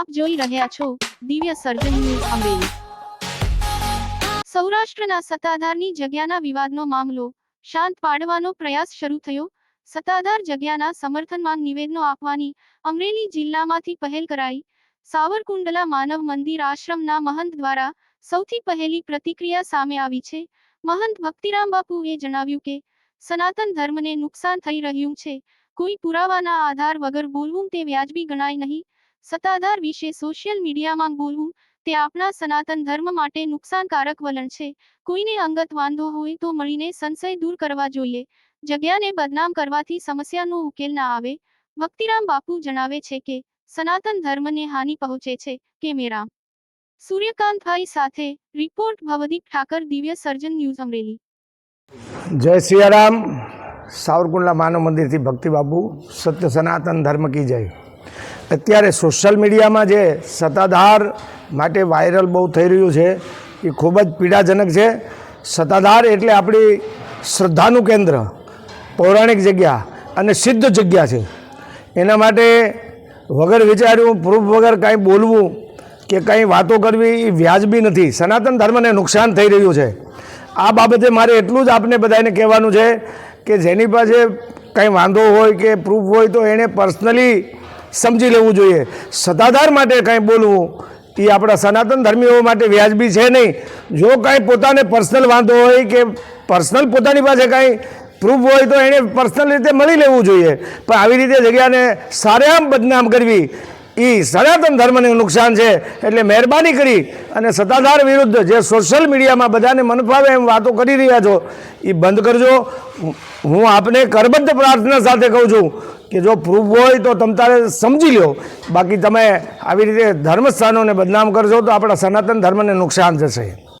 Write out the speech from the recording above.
આપ જોઈ રહ્યા છો દિવ્ય સર્જન ન્યૂઝ અમરેલી સૌરાષ્ટ્રના સત્તાધારની જગ્યાના વિવાદનો મામલો શાંત પાડવાનો પ્રયાસ શરૂ થયો. સત્તાધાર જગ્યાના સમર્થનમાં નિવેદનો આપવાની અમરેલી જિલ્લામાંથી પહેલ કરાઈ. સાવરકુંડલા માનવ મંદિર આશ્રમના મહંત દ્વારા સૌથી પહેલી પ્રતિક્રિયા સામે આવી છે. મહંત ભક્તિરામ બાપુએ જણાવ્યું કે, સનાતન ધર્મને નુકસાન થઈ રહ્યું છે. કોઈ પુરાવાના આધાર વગર બોલવું તે વ્યાજબી ગણાય નહીં. સત્તાધાર વિશે સોશિયલ મીડિયામાં બોલવું તે આપણા સનાતન ધર્મ માટે નુકસાનકારક વલણ છે. કોઈને અંગત વાંધો હોય તો મળીને સંશય દૂર કરવા જોઈએ. જગ્યાને બદનામ કરવાથી સમસ્યાનો ઉકેલ ના આવે. ભક્તિરામ બાપુ જણાવે છે કે, સનાતન ધર્મને હાનિ પહોંચે છે, કેમેરા. સૂર્યકાંતભાઈ સાથે રિપોર્ટ, ભવદીપ ઠાકર, દિવ્ય સર્જન ન્યૂઝ અમરેલી. જય સિયારામ. સાવરકુંડલા માનવ મંદિરથી ભક્તિ બાપુ. સત્ય સનાતન ધર્મ કી જય. અત્યારે સોશિયલ મીડિયામાં જે સત્તાધાર માટે વાયરલ બહુ થઈ રહ્યું છે, એ ખૂબ જ પીડાજનક છે. સત્તાધાર એટલે આપણી શ્રદ્ધાનું કેન્દ્ર, પૌરાણિક જગ્યા અને સિદ્ધ જગ્યા છે. એના માટે વગર વિચાર્યું પ્રૂફ વગર કાંઈ બોલવું કે કંઈ વાતો કરવી, એ વ્યાજબી નથી. સનાતન ધર્મને નુકસાન થઈ રહ્યું છે. આ બાબતે મારે એટલું જ આપને બધાને કહેવાનું છે કે જેની પાસે કંઈ વાંધો હોય કે પ્રૂફ હોય તો એણે પર્સનલી સમજી લેવું જોઈએ. સત્તાધાર માટે કાંઈ બોલવું, એ આપણા સનાતન ધર્મીઓ માટે વ્યાજબી છે નહીં. જો કાંઈ પોતાને પર્સનલ વાંધો હોય કે પર્સનલ પોતાની પાસે કાંઈ પ્રૂફ હોય તો એણે પર્સનલ રીતે મળી લેવું જોઈએ. પણ આવી રીતે જગ્યાને સારેઆમ બદનામ કરવી એ સનાતન ધર્મને નુકસાન છે. એટલે મહેરબાની કરી અને સત્તાધાર વિરુદ્ધ જે સોશિયલ મીડિયામાં બધાને મનફાવે એમ વાતો કરી રહ્યા છો એ બંધ કરજો. હું આપને કરબદ્ધ પ્રાર્થના સાથે કહું છું કે જો પ્રૂફ હોય તો તમ તારે સમજી લો બાકી તમે આવી રીતે ધર્મસ્થાનોને બદનામ કરશો તો આપણા સનાતન ધર્મને નુકસાન થશે.